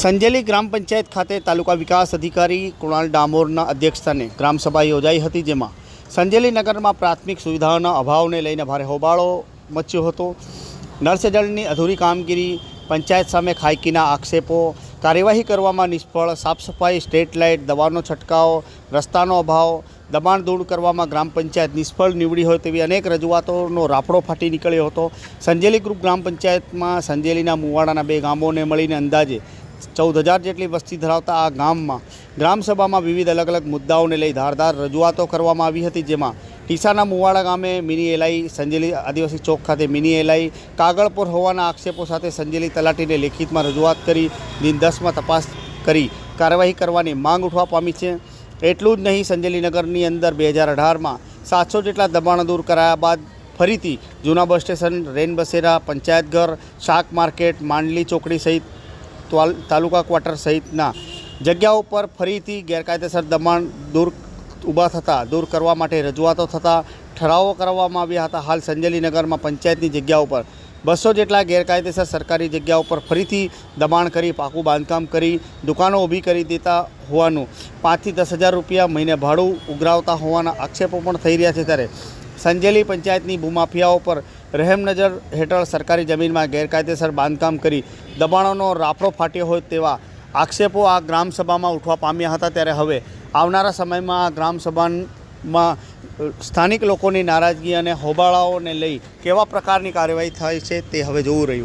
સંજેલી ગ્રામ પંચાયત ખાતે તાલુકા વિકાસ અધિકારી કુણાલ ડામોરના અધ્યક્ષસ્થાને ગ્રામસભા યોજાઈ હતી, જેમાં સંજેલી નગરમાં પ્રાથમિક સુવિધાઓના અભાવને લઈને ભારે હોબાળો મચ્યો હતો. નળ જળની અધૂરી કામગીરી, પંચાયત સામે ખાયકીના આક્ષેપો, કાર્યવાહી કરવામાં નિષ્ફળ સાફ સફાઈ સ્ટ્રીટ લાઇટ દવાનો છંટકાવ, રસ્તાનો અભાવ, દબાણ દૂર કરવામાં ગ્રામ પંચાયત નિષ્ફળ નીવડી હોય તેવી અનેક રજૂઆતોનો રાફડો ફાટી નીકળ્યો હતો. સંજેલી ગ્રુપ ગ્રામ પંચાયતમાં સંજેલીના મુવાડાના બે ગામોને મળીને અંદાજે ચૌદ હજાર જેટલી વસ્તી ધરાવતા આ ગામમાં ગ્રામસભામાં વિવિધ અલગ અલગ મુદ્દાઓને લઈ ધારદાર રજૂઆતો કરવામાં આવી હતી, જેમાં ટીસાના મુવાડા ગામે મિની એલઆઈ સંજેલી આદિવાસી ચોક ખાતે મિની એલઆઈ કાગળ પર હોવાના આક્ષેપો સાથે સંજેલી તલાટીને લેખિતમાં રજૂઆત કરી, દિન દસમાં તપાસ કરી, કાર્યવાહી કરવાની માંગ ઉઠવા પામી છે. એટલું જ નહીં, સંજેલીનગરની અંદર બે હજાર અઢારમાં સાતસો જેટલા દબાણો દૂર કરાયા બાદ ફરીથી જૂના બસ સ્ટેશન, રેન બસેરા, પંચાયતઘર, શાક માર્કેટ, માંડલી ચોકડી સહિત તાલુકા ક્વાર્ટર સહિતના જગ્યાઓ પર ફરીથી ગેરકાયદેસર દબાણ દૂર ઊભા થતાં, દૂર કરવા માટે રજૂઆતો થતાં, ઠરાવો કરવામાં આવ્યા હતા. હાલ સંજેલી નગરમાં પંચાયતની જગ્યા ઉપર બસો જેટલા ગેરકાયદેસર સરકારી જગ્યાઓ પર ફરીથી દબાણ કરી, પાકું બાંધકામ કરી, દુકાનો ઊભી કરી દેતા હોવાનું, પાંચથી દસ હજાર રૂપિયા મહિને ભાડું ઉઘરાવતા હોવાના આક્ષેપો પણ થઈ રહ્યા છે ત્યારે સંજેલી પંચાયતની ભૂમાફિયાઓ પર રહેમ નજર હેઠળ સરકારી જમીનમાં ગેરકાયદેસર બાંધકામ કરી દબાણોનો રાફડો ફાટ્યો હોય તેવા આક્ષેપો આ ગ્રામસભામાં ઉઠવા પામ્યા હતા ત્યારે હવે આવનારા સમયમાં આ ગ્રામસભામાં સ્થાનિક લોકોની નારાજગી અને હોબાળાઓને લઈ કેવા પ્રકારની કાર્યવાહી થાય છે તે હવે જોવું રહ્યું.